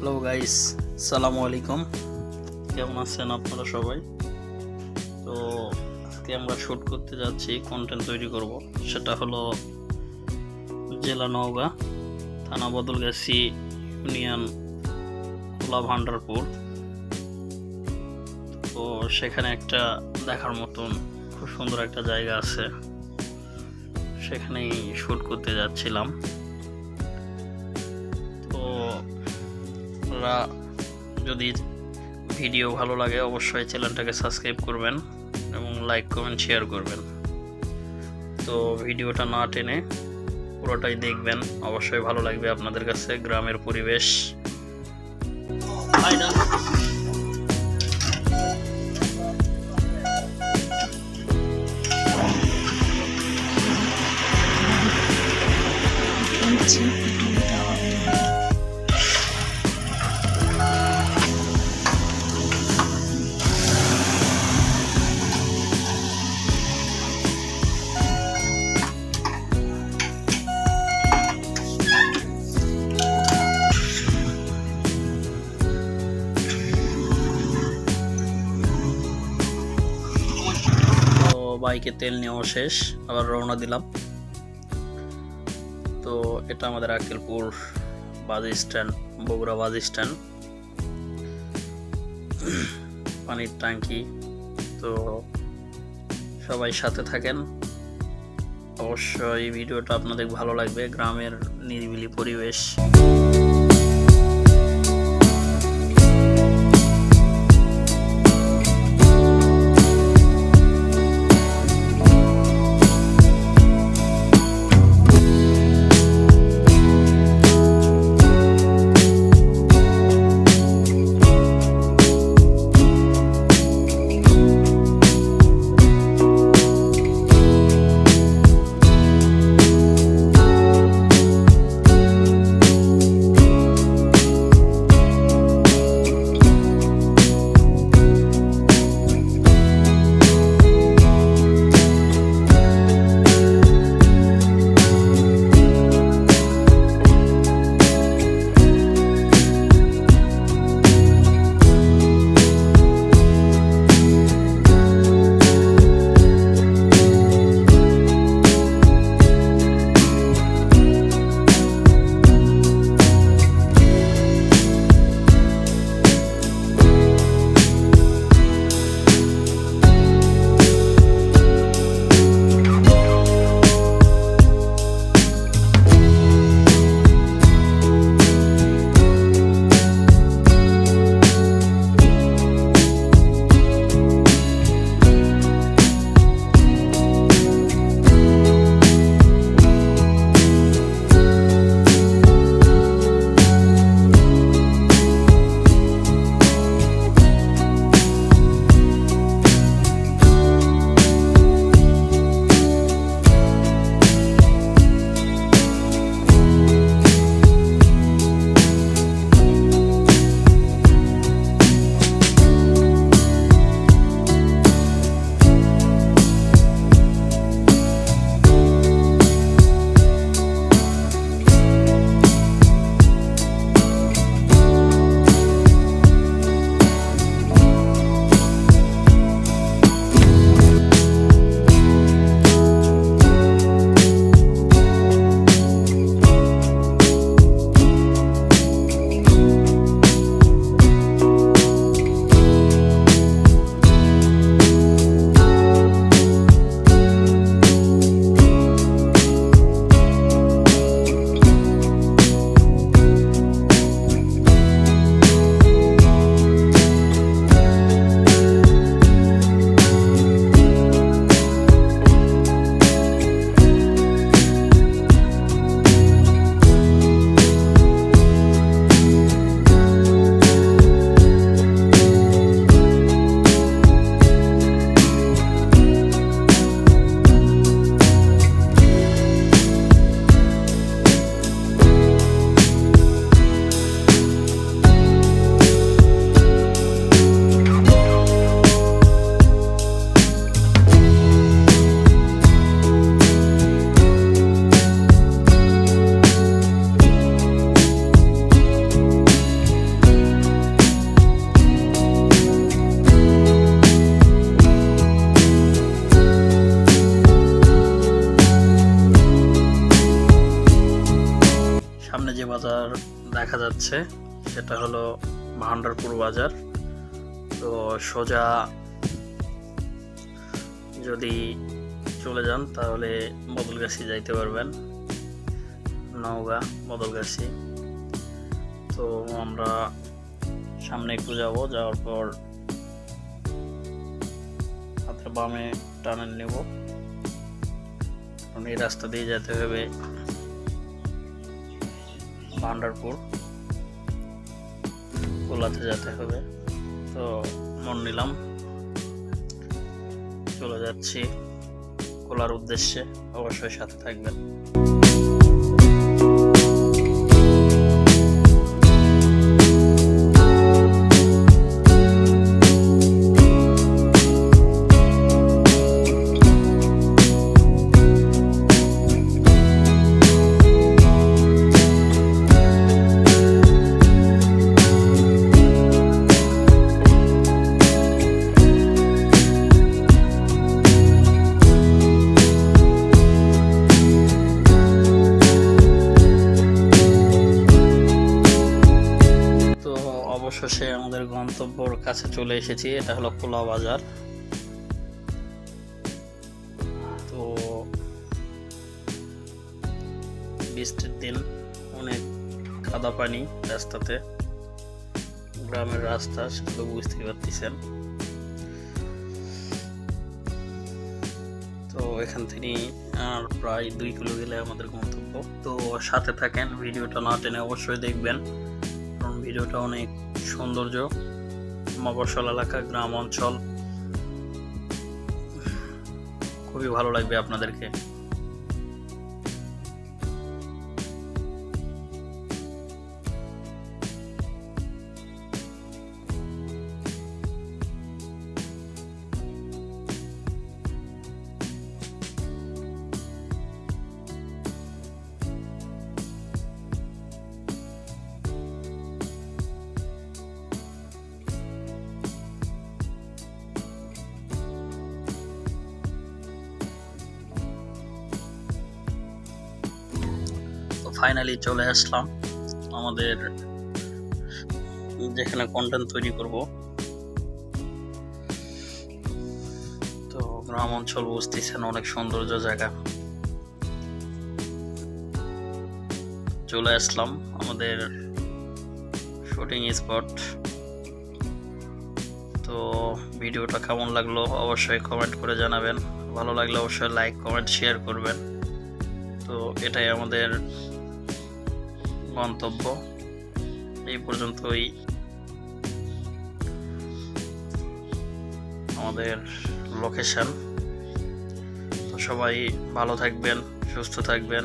Hello guys সালামু আলাইকুম কেমন আছেন আপনারা সবাই? তো আজকে আমরা শ্যুট করতে যাচ্ছি কন্টেন্ট তৈরি করব। সেটা হলো জেলা নওগাঁ, থানা বদলগাছি ইউনিয়ন, খোলা ভান্ডারপুর। তো সেখানে একটা দেখার মতন খুব সুন্দর একটা জায়গা আছে। সেখানেই শ্যুট করতে যাচ্ছিলাম। আপনারা যদি ভিডিও ভালো লাগে, অবশ্যই চ্যানেলটাকে সাবস্ক্রাইব করবেন এবং লাইক, কমেন্ট, শেয়ার করবেন। তো ভিডিওটা না টেনে পুরোটাই দেখবেন। অবশ্যই ভালো লাগবে আপনাদের কাছে গ্রামের পরিবেশ। তো বাইকে তেল নেওয়া শেষ, আবার রওনা দিলাম। তো এটা আমাদের Akkelpur bus stand, Bogura bus stand. পানির ট্যাঙ্কি। তো সবাই সাথে থাকেন। অবশ্যই ভিডিওটা আপনাদের ভালো লাগবে, গ্রামের নিরিবিলি পরিবেশ। যাচ্ছে, সেটা হলো ভান্ডারপুর বাজার। তো সোজা যদি চলে যান, তাহলে বদলগাছি যাইতে পারবেন। নওগাঁ, বদলগাছি। তো আমরা সামনে একটু যাব, যাওয়ার পর হাতের বামে টানেল নেব। এই রাস্তা দিয়ে যেতে হবে। ভান্ডারপুর। কোলাতে যেতে হবে। তো মন নিলাম। চলে যাচ্ছি কোলার উদ্দেশ্যে। অবশ্যই সাথে থাকবেন। গন্তব্যর কাছে চলে এসেছি, এটা হলো কোলা বাজার। তো বৃষ্টির দিন অনেক কাদা পানি রাস্তাতে। গ্রামের রাস্তা, সেগুলো বুঝতে পারতেছেন। তো এখান থেকে, আর প্রায় দুই কিলো গেলে আমাদের গন্তব্য। তো সাথে থাকেন, ভিডিওটা না টেনে অবশ্যই দেখবেন, কারণ ভিডিওটা অনেক সৌন্দর্য। মফস্বল এলাকা গ্রাম অঞ্চল। খুবই ভালো লাগবে আপনাদেরকে। ফাইনালি চলে আসলাম। আমাদের যেখানে কন্টেন্ট তৈরি করব। তো গ্রাম অঞ্চল বুঝতেছেন অনেক সৌন্দর্য জায়গা। চলে আসলাম আমাদের শুটিং স্পট তো ভিডিওটা কেমন লাগল অবশ্যই কমেন্ট করে জানাবেন। ভালো লাগলে অবশ্যই লাইক কমেন্ট শেয়ার করবেন। তো এটাই আমাদের গন্তব্য। এই পর্যন্তই। আমাদের লোকেশন সবাই ভালো থাকবেন সুস্থ থাকবেন।